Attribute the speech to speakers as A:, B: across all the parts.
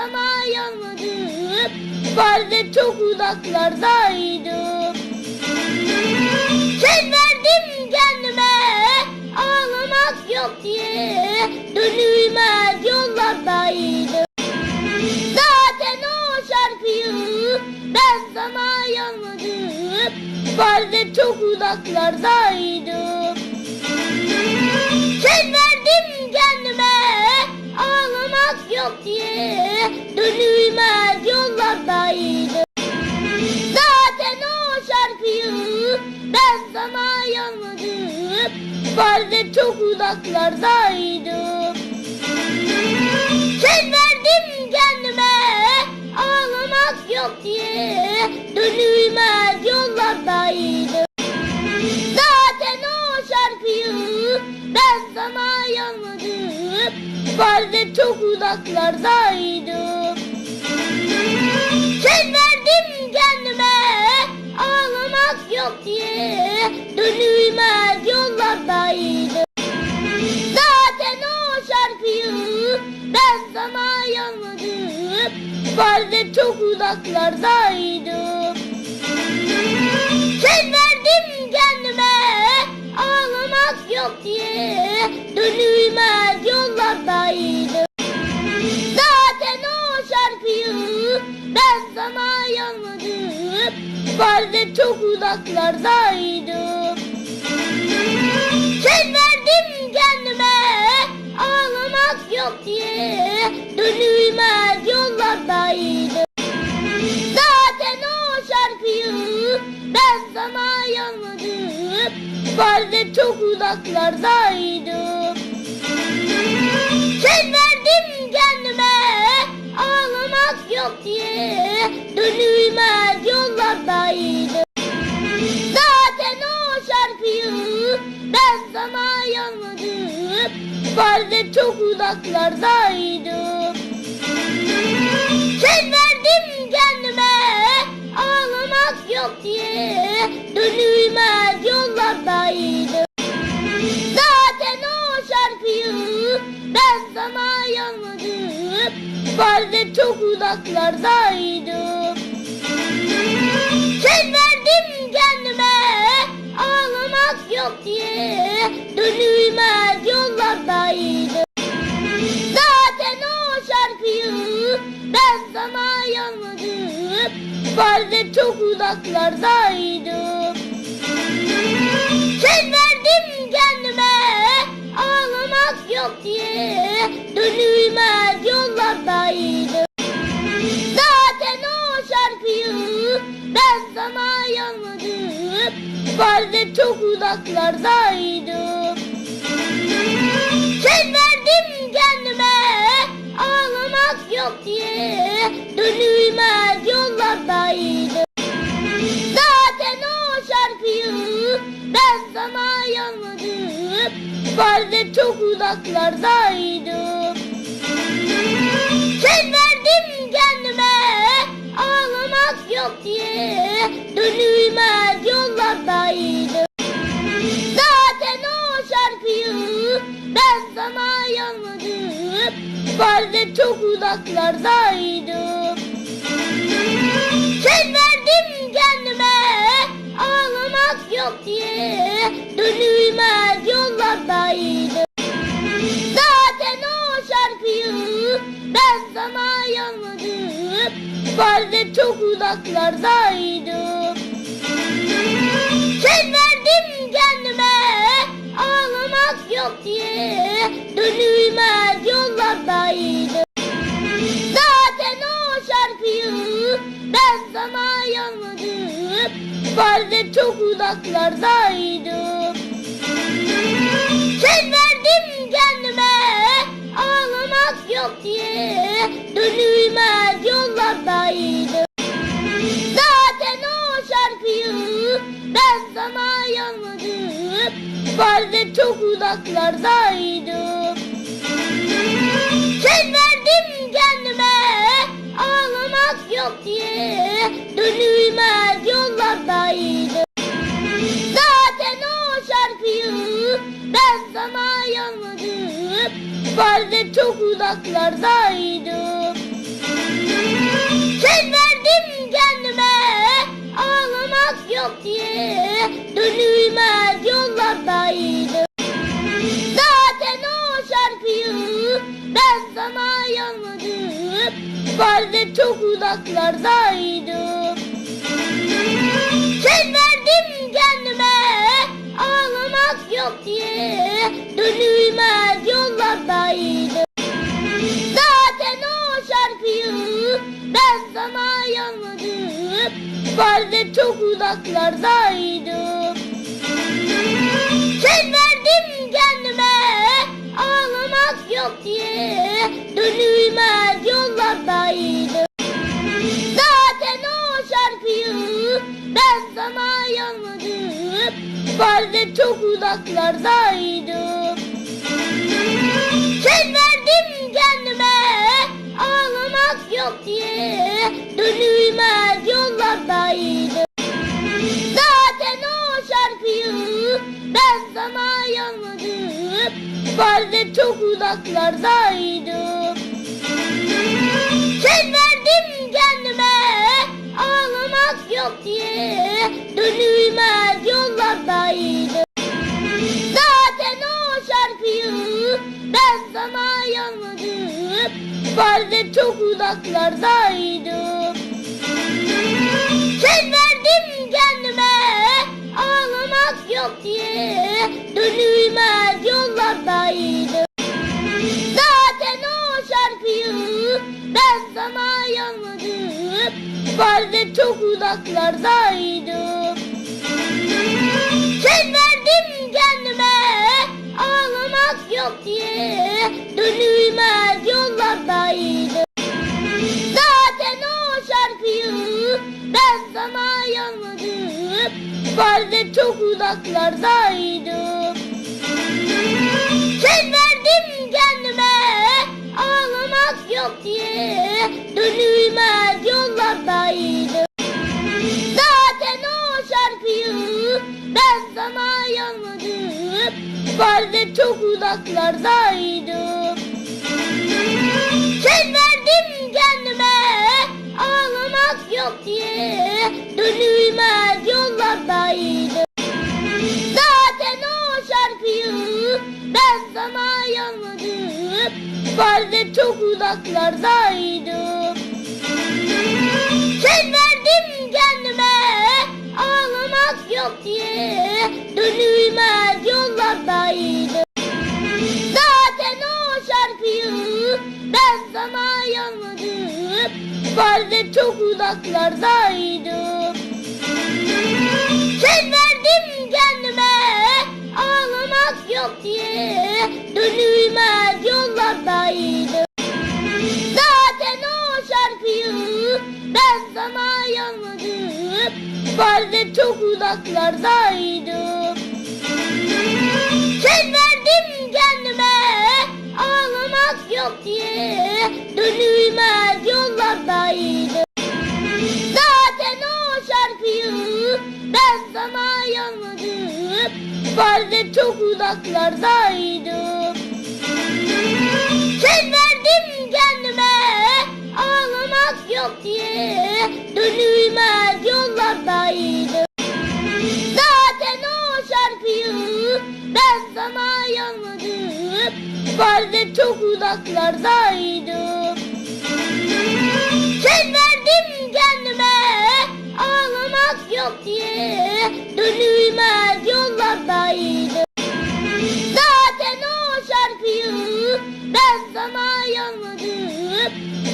A: sana yanmadım. Vardı çok uzaklardaydım. Söz verdim kendime Ağlamak yok diye. Dönülmez yollardaydım. Zaten o şarkıyı Ben sana yanmadım. Vardı çok uzaklardaydım. Söz verdim yok diye Dönülmez yollardaydım Zaten o şarkıyı Ben sana yanmadım Vardı çok uzaklardaydım Söz verdim kendime Ağlamak yok diye Dönülmez yollardaydım Zaten o şarkıyı ben sana yanmadım Vardı çok uzaklardaydım Söz verdim kendime Ağlamak yok diye. Dönülmez yollardaydım Zaten o şarkıyı ben sana yanmadım Vardı çok uzaklardaydım yok diye Dönülmez yollardaydım Zaten o şarkıyı Ben sana yanmadım Vardı çok uzaklardaydım Söz verdim kendime Ağlamak yok diye Dönülmez yollardaydım Zaten o şarkıyı ben sana yanmadım Vardı çok uzaklardaydım Söz verdim kendime Ağlamak yok diye Dönülmez yollardaydım Zaten o şarkıyı ben sana yanmadım Vardı çok uzaklardaydım. Söz verdim yok diye Dönülmez yollardaydım Zaten o şarkıyı Ben sana yanmadım Vardı çok uzaklardaydım Söz verdim kendime Ağlamak yok diye Dönülmez yollardaydım Zaten o şarkıyı ben sana yanmadım Vardı çok uzaklardaydım Söz verdim kendime Ağlamak yok diye Dönülmez yollardaydım Zaten o şarkıyı ben sana yanmadım Vardı çok uzaklardaydım Söz verdim diye Dönülmez yollardaydım Zaten o şarkıyı ben sana yanmadım Vardı çok uzaklardaydım Söz verdim kendime Ağlamak yok diye Dönülmez yollardaydım Vardı çok uzaklardaydım Söz verdim kendime Ağlamak yok diye Dönülmez yollardaydım Zaten o şarkıyı ben sana yanmadım Vardı çok uzaklardaydım Söz verdim kendime Ağlamak yok diye Dönülmez yollardaydım Vardı çok uzaklardaydım Söz verdim kendime Ağlamak yok diye Dönülmez yollardaydım Zaten o şarkıyı ben sana yanmadım Vardı çok uzaklardaydım Söz verdim kendime Ağlamak yok diye Dönülmez Vardı çok uzaklardaydım Söz verdim kendime ağlamak yok diye dönülmez yollardaydım. Zaten o şarkıyı ben sana yazmadım. Vardı çok uzaklardaydım. Söz verdim kendime ağlamak yok diye dönülmez Vardı çok uzaklardaydım. Söz verdim kendime ağlamak yok diye dönülmez yollardaydım. Zaten o şarkıyı ben sana yazmadım. Vardı çok uzaklardaydım. Söz verdim kendime ağlamak yok diye dönülmez Vardı çok uzaklardaydım. Söz verdim kendime ağlamak yok diye dönülmez yollardaydım. Zaten o şarkıyı ben sana yazmadım. Vardı çok uzaklardaydım. Söz verdim Vardı çok uzaklardaydım. Söz verdim kendime ağlamak yok diye dönülmez yollardaydım. Zaten o şarkıyı ben sana yazmadım. Vardı çok uzaklardaydım. Söz verdim kendime ağlamak yok diye dönülmez yollardaydım. Zaten o şarkıyı ben sana yazmadım. Vardı çok uzaklardaydım. Söz verdim kendime ağlamak yok diye dönülmez yollardaydım. Zaten o şarkıyı ben sana yazmadım. Vardı çok uzaklardaydım. Söz verdim kendime ağlamak yok diye dönülmez yollardaydım. Zaten o şarkıyı ben sana yazmadım. Vardı çok uzaklardaydım. Söz verdim kendime ağlamak yok diye dönülmez yollardaydım. Sana yazmadım. Vardı çok uzaklardaydım. Söz verdim kendime ağlamak yok diye dönülmez yollardaydım. Zaten o şarkıyı ben sana yazmadım. Vardı çok uzaklardaydım. Söz verdim yok diye dönülmez yollardaydım. Zaten o şarkıyı ben sana yazmadım. Vardı çok uzaklardaydım. Söz verdim kendime ağlamak yok diye dönülmez yollardaydım. Zaten o şarkıyı ben sana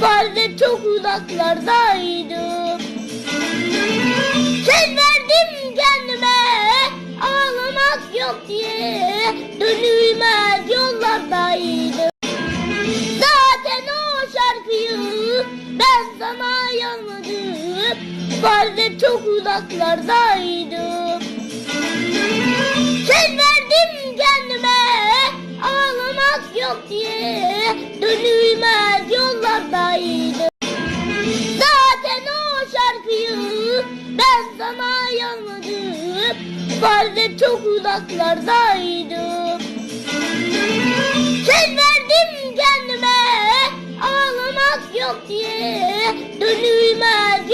A: Vardı çok uzaklardaydım. Söz verdim kendime ağlamak yok diye dönülmez yollardaydım. Zaten o şarkıyı ben sana yazmadım. Vardı çok uzaklardaydım. Yok diye dönülmez yollardaydım. Zaten o şarkıyı ben sana yazmadım. Vardı çok uzaklardaydım. Söz verdim kendime ağlamak yok diye dönülmez